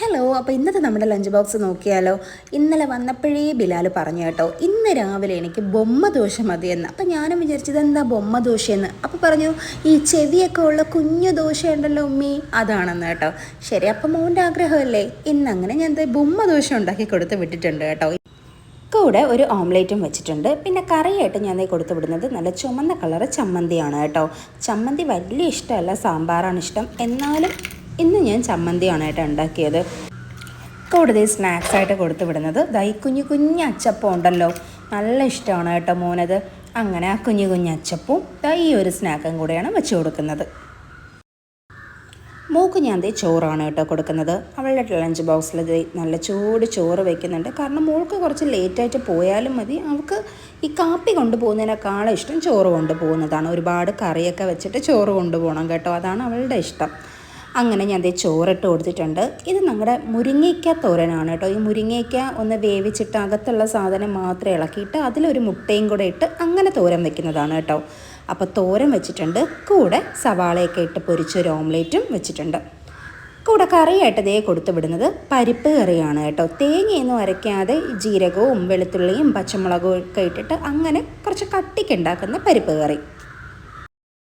Hello അപ്പോൾ ഇന്നത്തെ നമ്മുടെ ലഞ്ച് ബോക്സ് നോക്കിയാലോ? ഇന്നലെ വന്നപ്പോഴേ ബിലാൽ പറഞ്ഞു കേട്ടോ ഇന്ന് രാവിലെ എനിക്ക് ബൊമ്മ ദോശ മതിയെന്ന്. അപ്പോൾ ഞാനും വിചാരിച്ചത് എന്താ ബൊമ്മ ദോശയെന്ന്? അപ്പോൾ പറഞ്ഞു ഈ ചെവിയൊക്കെ ഉള്ള കുഞ്ഞു ദോശ ഉണ്ടല്ലോ ഉമ്മി. അതാണെന്ന് കേട്ടോ. ശരി അപ്പം മോന്റെ ആഗ്രഹമല്ലേ? ഇന്നങ്ങനെ ഞാൻ ബൊമ്മ ദോശ ഉണ്ടാക്കി കൊടുത്ത് വിട്ടിട്ടുണ്ട് കേട്ടോ. കൂടെ ഒരു ഓംലേറ്റും വെച്ചിട്ടുണ്ട്. പിന്നെ കറിയായിട്ട് ഞാൻ കൊടുത്തു വിടുന്നത് നല്ല ചുമന്ന കളറ് ചമ്മന്തിയാണ് കേട്ടോ. ചമ്മന്തി വലിയ ഇഷ്ടമല്ല സാമ്പാറാണ് ഇഷ്ടം. എന്നാലും ഇന്ന് ഞാൻ ചമ്മന്തിയാണ് കേട്ടോ ഉണ്ടാക്കിയത്. കൂടുതൽ സ്നാക്സ് ആയിട്ട് കൊടുത്തു വിടുന്നത്. ദൈ കുഞ്ഞു കുഞ്ഞു അച്ചപ്പം ഉണ്ടല്ലോ. നല്ല ഇഷ്ടമാണ് കേട്ടോ മോനത്. അങ്ങനെ ആ കുഞ്ഞു കുഞ്ഞു അച്ചപ്പും ദൈ ഒരു സ്നാക്കും കൂടെയാണ് വെച്ച് കൊടുക്കുന്നത്. മൂക്ക് ഞാൻ ദേ ചോറാണ് കേട്ടോ കൊടുക്കുന്നത്. അവളുടെ ലഞ്ച് ബോക്സിൽ നല്ല ചൂട് ചോറ് വെക്കുന്നുണ്ട്. കാരണം മോൾക്ക് കുറച്ച് ലേറ്റായിട്ട് പോയാലും മതി. അവൾക്ക് ഈ കാപ്പി കൊണ്ടുപോകുന്നതിനേക്കാളും ഇഷ്ടം ചോറ് കൊണ്ടുപോകുന്നതാണ്. ഒരുപാട് കറിയൊക്കെ വെച്ചിട്ട് ചോറ് കൊണ്ടുപോകണം കേട്ടോ. അതാണ് അവളുടെ ഇഷ്ടം. അങ്ങനെ ഞാൻ ദേ ചോറിട്ട് കൊടുത്തിട്ടുണ്ട്. ഇത് നമ്മുടെ മുരിങ്ങയ്ക്ക തോരനാണ് കേട്ടോ. ഈ മുരിങ്ങയ്ക്ക ഒന്ന് വേവിച്ചിട്ട് അകത്തുള്ള സാധനം മാത്രം ഇളക്കിയിട്ട് അതിലൊരു മുട്ടയും കൂടെ ഇട്ട് അങ്ങനെ തോരൻ വെക്കുന്നതാണ് കേട്ടോ. അപ്പോൾ തോരൻ വെച്ചിട്ടുണ്ട്. കൂടെ സവാളയൊക്കെ ഇട്ട് പൊരിച്ചൊരു ഓംലേറ്റും വെച്ചിട്ടുണ്ട്. കൂടെ കറിയായിട്ട് ദേ കൊടുത്തു വിടുന്നത് പരിപ്പ് കറിയാണ് കേട്ടോ. തേങ്ങയൊന്നും അരയ്ക്കാതെ ജീരകവും വെളുത്തുള്ളിയും പച്ചമുളകും ഒക്കെ ഇട്ടിട്ട് അങ്ങനെ കുറച്ച് കട്ടിക്ക് ഉണ്ടാക്കുന്ന പരിപ്പ് കറി.